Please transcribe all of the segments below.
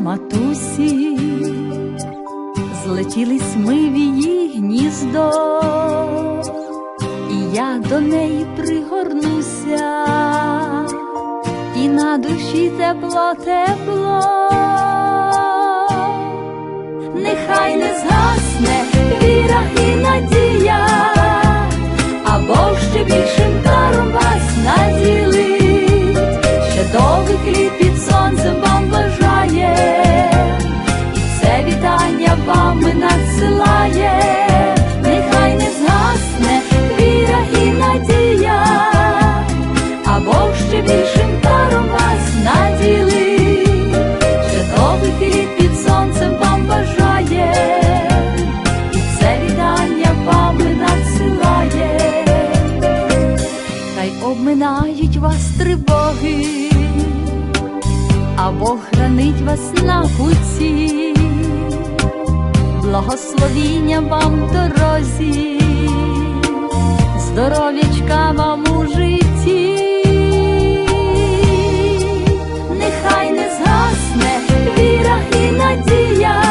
матусі, злетілись ми в її гніздо, і я до неї пригорнуся, і на душі тепло, тепло, нехай не згасне віра і надія, або ще більше. Нехай не згасне віра і надія, або ще більшим даром вас наділить, ще довгий під сонцем вам бажає, це вітання вам надсилає. Хай обминають вас тривоги, а Бог хранить вас на путі, благословіння вам дорозі, здоров'ячка вам у житті, нехай не згасне віра і надія,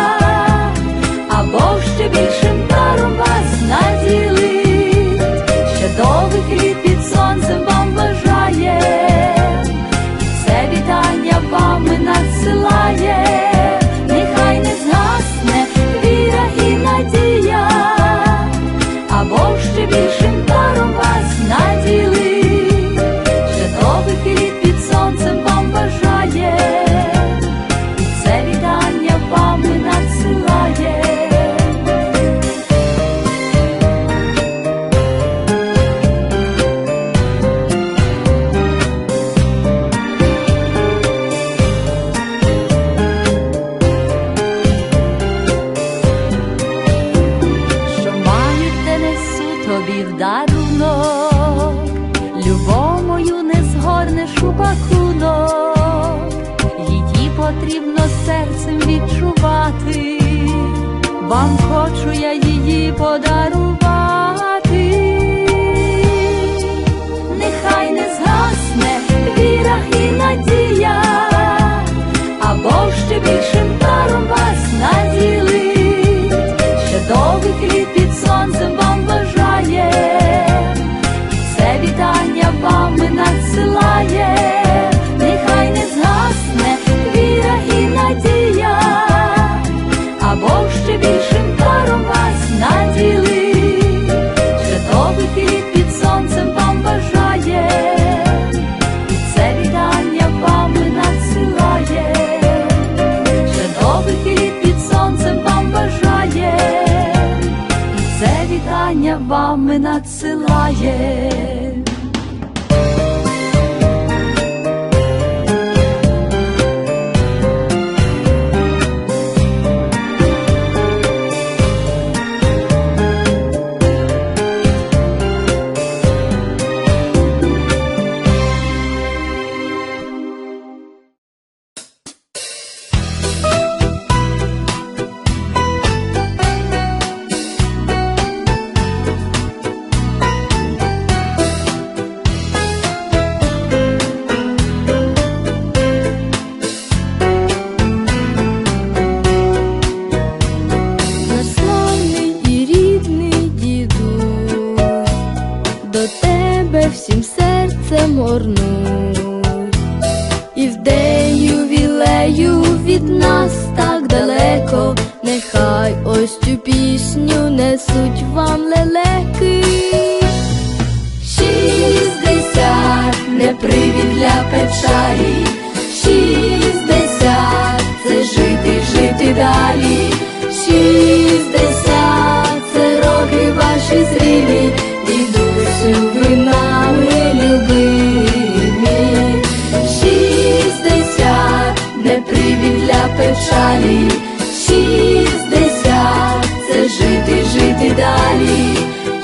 далі.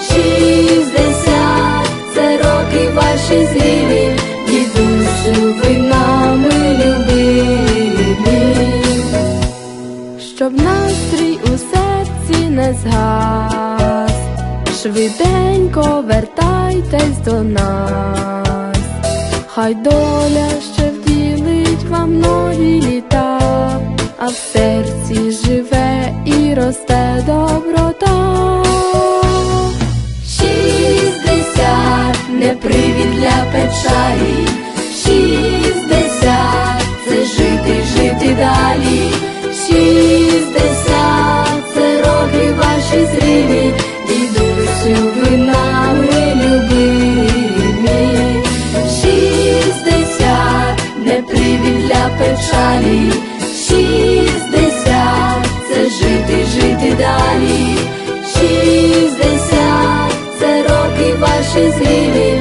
Шістдесят це роки ваші зрілі, дідусю ви нами любимі щоб настрій у серці не згас, швиденько вертайтесь до нас, хай доля ще вділить вам нові літа, а в серці живе і росте доброта. Шістдесят не привід для печалі, шістдесят це жити, жити далі, шістдесят це роки ваші зрілі, дідусю ви нами любимі, шістдесят не привід для печалі, шістдесят це жити, жити далі, шістдесят роки ваші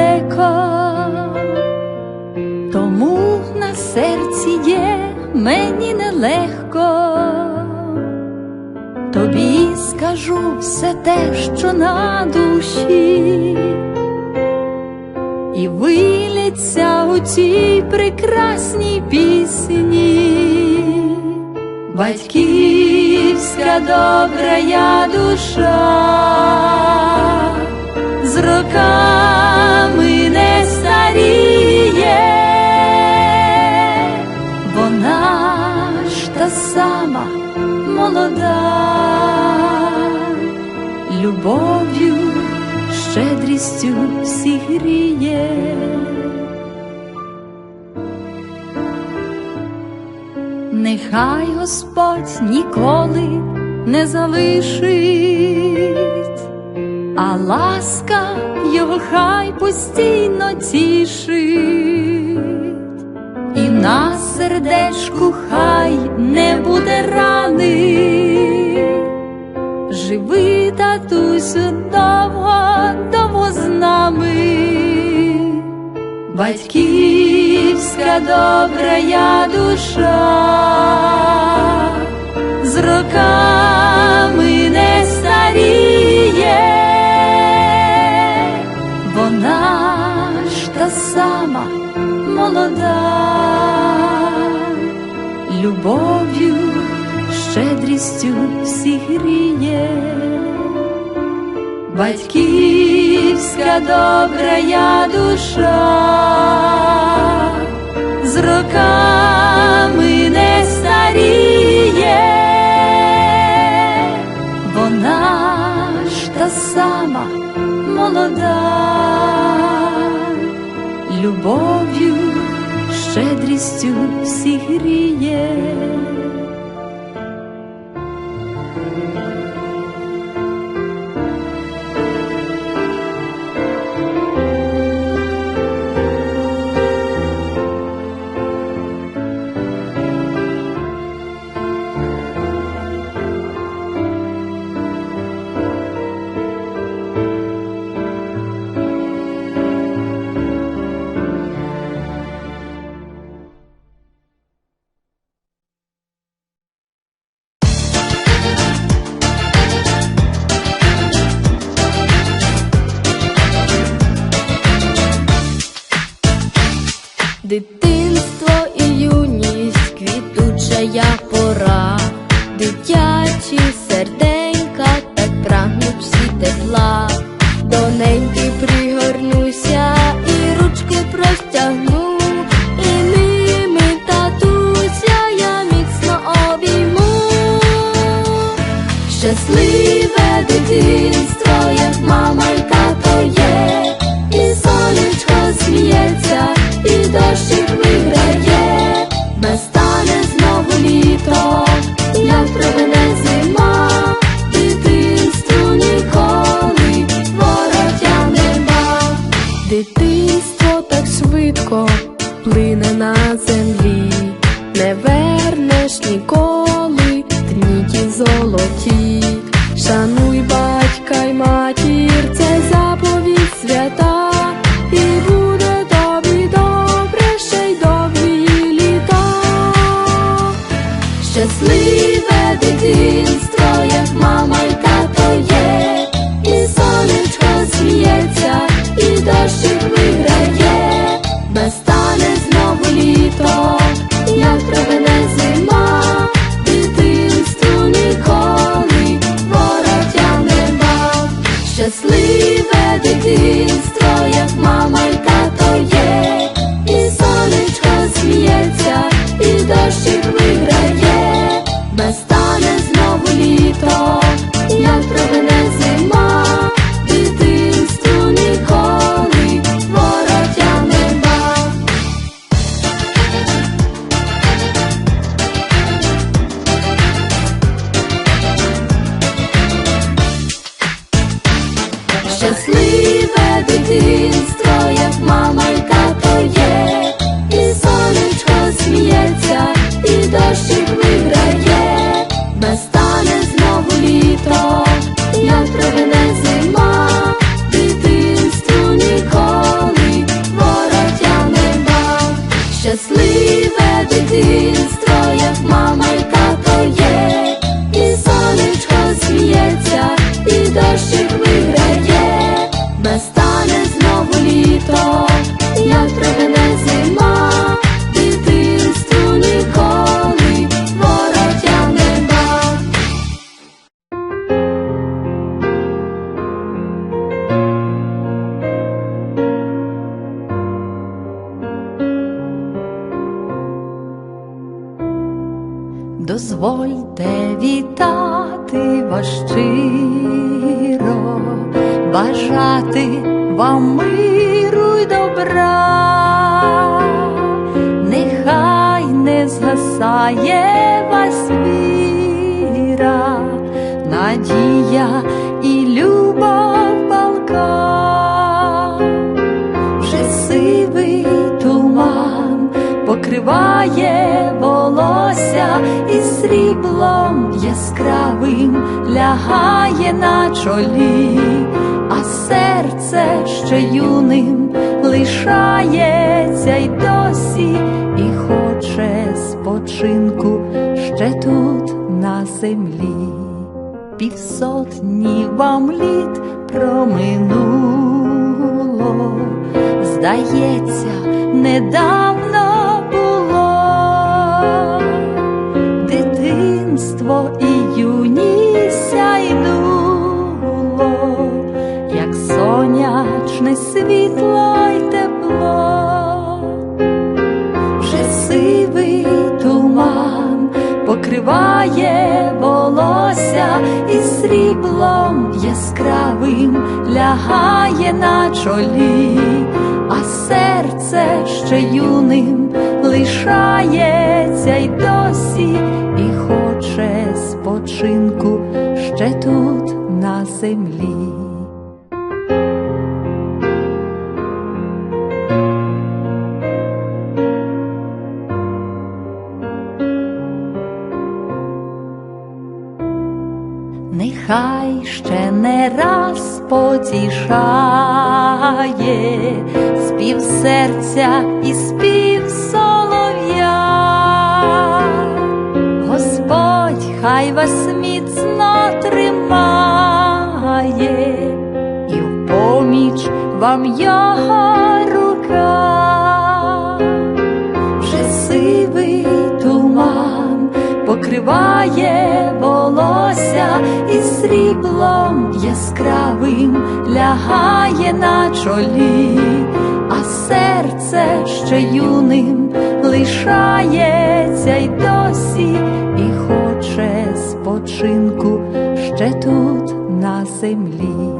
далеко, тому на серці є мені нелегко. Тобі скажу все те, що на душі, і виліться у цій прекрасній пісні. Батьківська добра я душа, з роками не старіє, вона ж та сама молода, любов'ю, щедрістю всіх гріє. Нехай Господь ніколи не залишить, ласка його хай постійно тішить, і на сердечку хай не буде рани. Живи, татусю, довго, довго з нами. Батьківська добра душа, з роками не старіє, та сама молода, любов'ю, щедрістю всіх гріє. Батьківська добра я душа, з роками не старіє, вона ж та сама молода, любов'ю, щедрістю всіх гріє. Дитинство і юність, квітучая пора, дитячі серденька так прагнуть всі тепла, до неньки пригорнуся Дозвольте вітати вас щиро, бажати вам миру й добра, нехай не згасає вас віра, надія покриває волосся і сріблом яскравим лягає на чолі, а серце ще юним лишається й досі, і хоче спочинку ще тут на землі. Півсотні вам літ проминуло, здається, недавно покриває волосся і сріблом яскравим лягає на чолі, а серце ще юним лишається й досі, і хоче спочинку ще тут на землі. Нехай ще не раз потішає спів серця і спів солов'я. Господь хай вас міцно тримає, і в поміч вам його покриває волосся і сріблом яскравим лягає на чолі, а серце ще юним лишається й досі, і хоче спочинку ще тут на землі.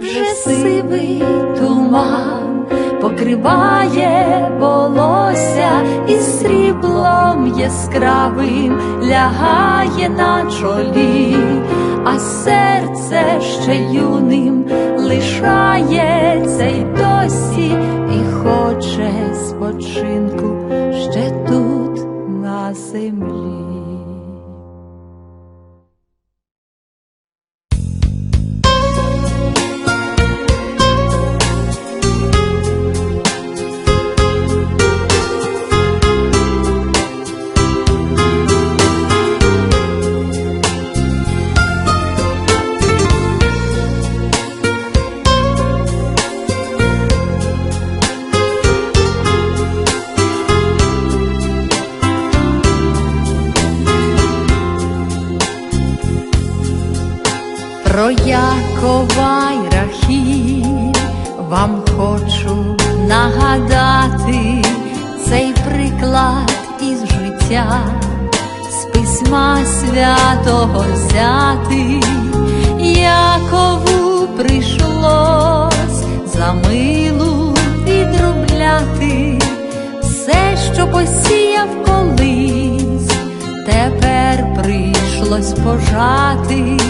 Вже сивий туман покриває волосся і сріблом яскравим лягає на чолі, а серце ще юним лишається й досі, і хоче спочинку ще тут на землі. Нагадати цей приклад із життя, з письма святого взяти, Якову прийшлось за милу відробляти. Все, що посіяв колись, тепер прийшлось пожати,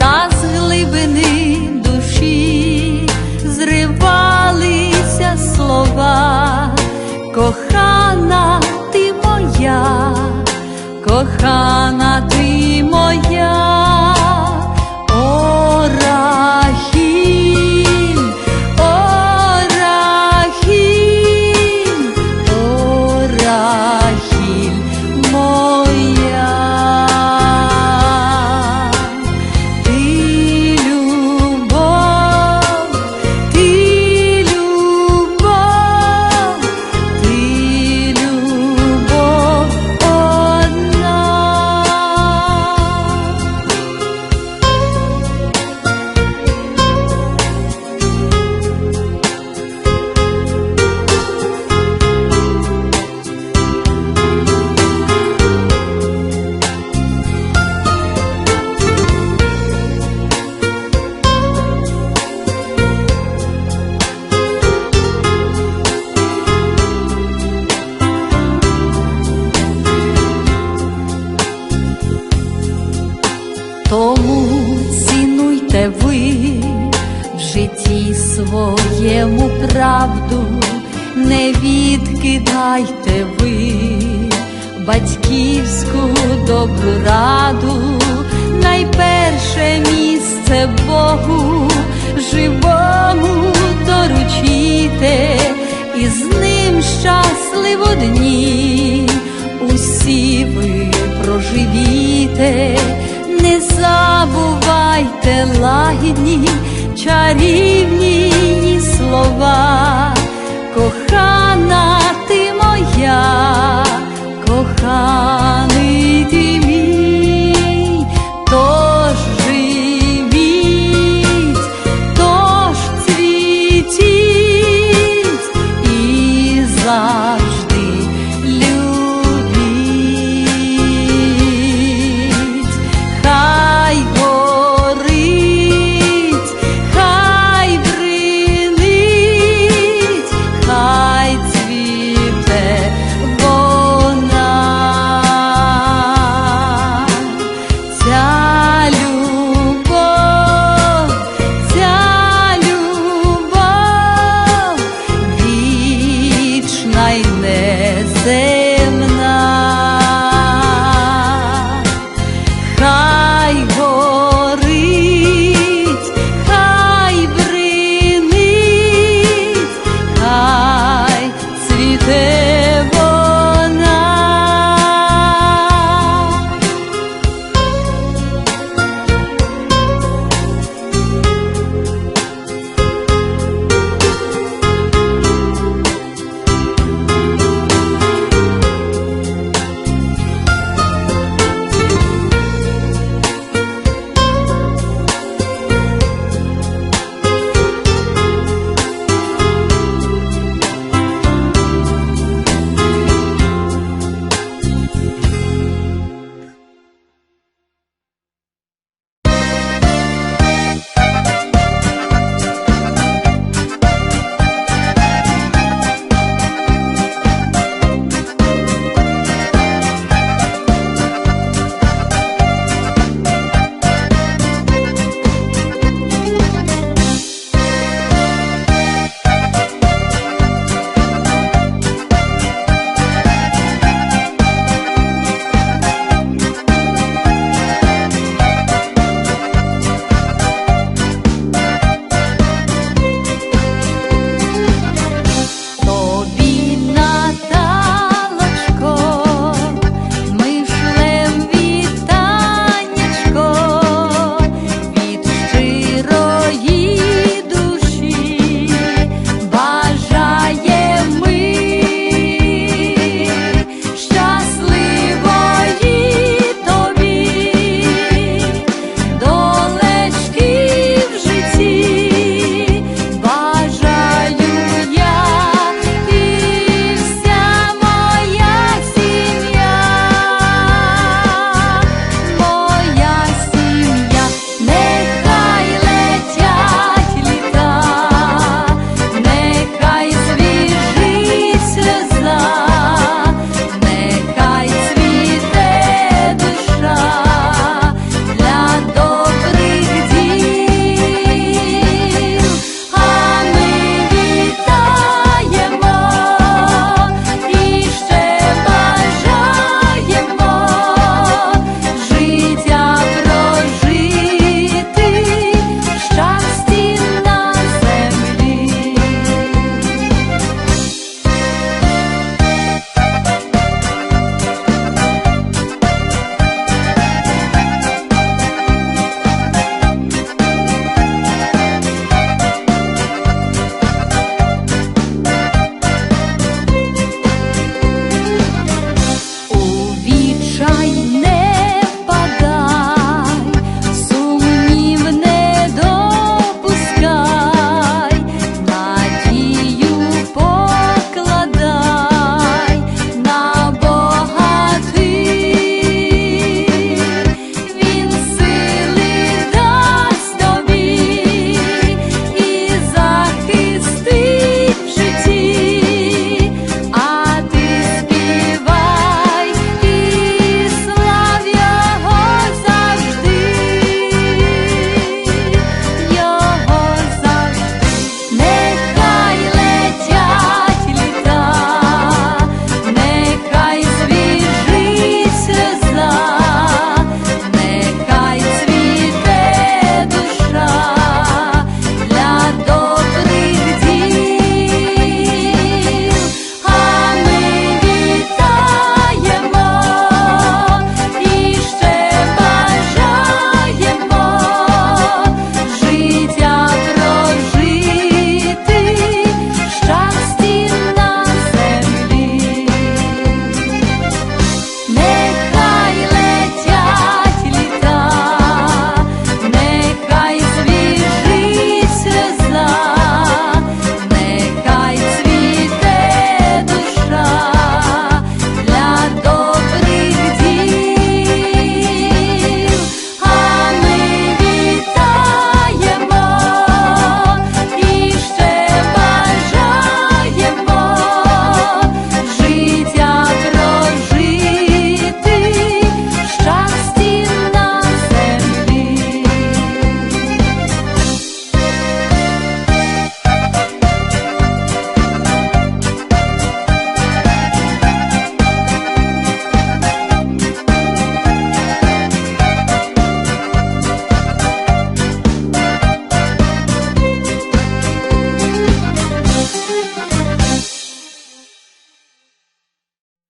та з глибини душі зривалися слова, кохана ти моя, кохана ти моя. добру раду, найперше місце Богу живому доручіте, і з ним щасливо дні, усі ви проживіте, не забувайте лагідні, чарівні слова, кохана ти моя, кохана.